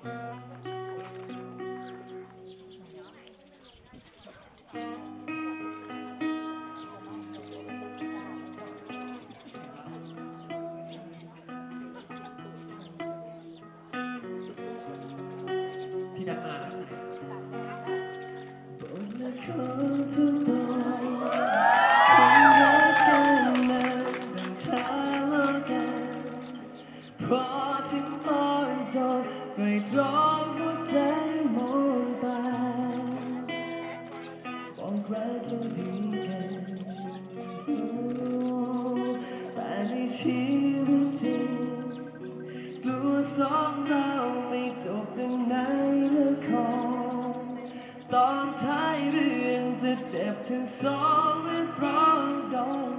ที่ดังมา สองเราไม่จบดังในละครตอนท้ายเรื่องจะเจ็บถึงสองหรือพร้อมดอง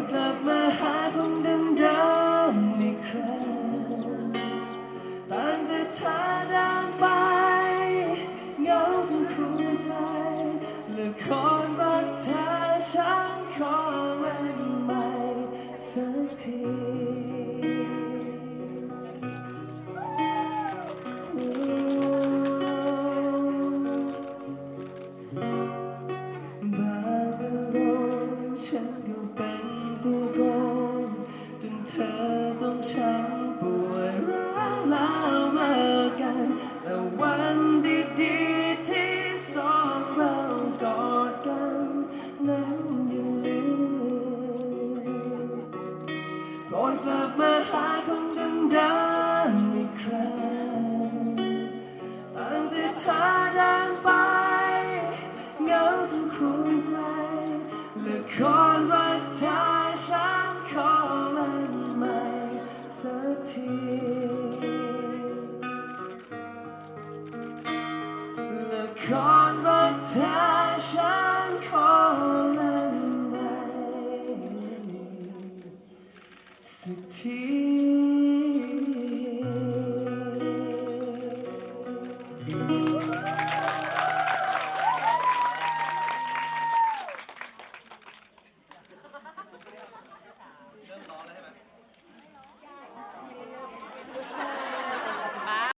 ดกลับมาหาคนเดิมๆอีกครั้งตั้งแต่เธอเดินไปเหงาจนคุ้นใจละคนรักเธอฉันขอเล่นใหม่สักที ต้องช้ำปวดร้าวแล้วเลิกกัน แต่วันดีๆที่สองเรากอดกันนั้นอย่าลืมกอนกลับมาหาคนเดิมๆอีกครั้งตั้งแต่เธอเดินไปเหงาจนครุ่นใจและครรักเธอ อนรรักเธอฉันขอเล่นในสักที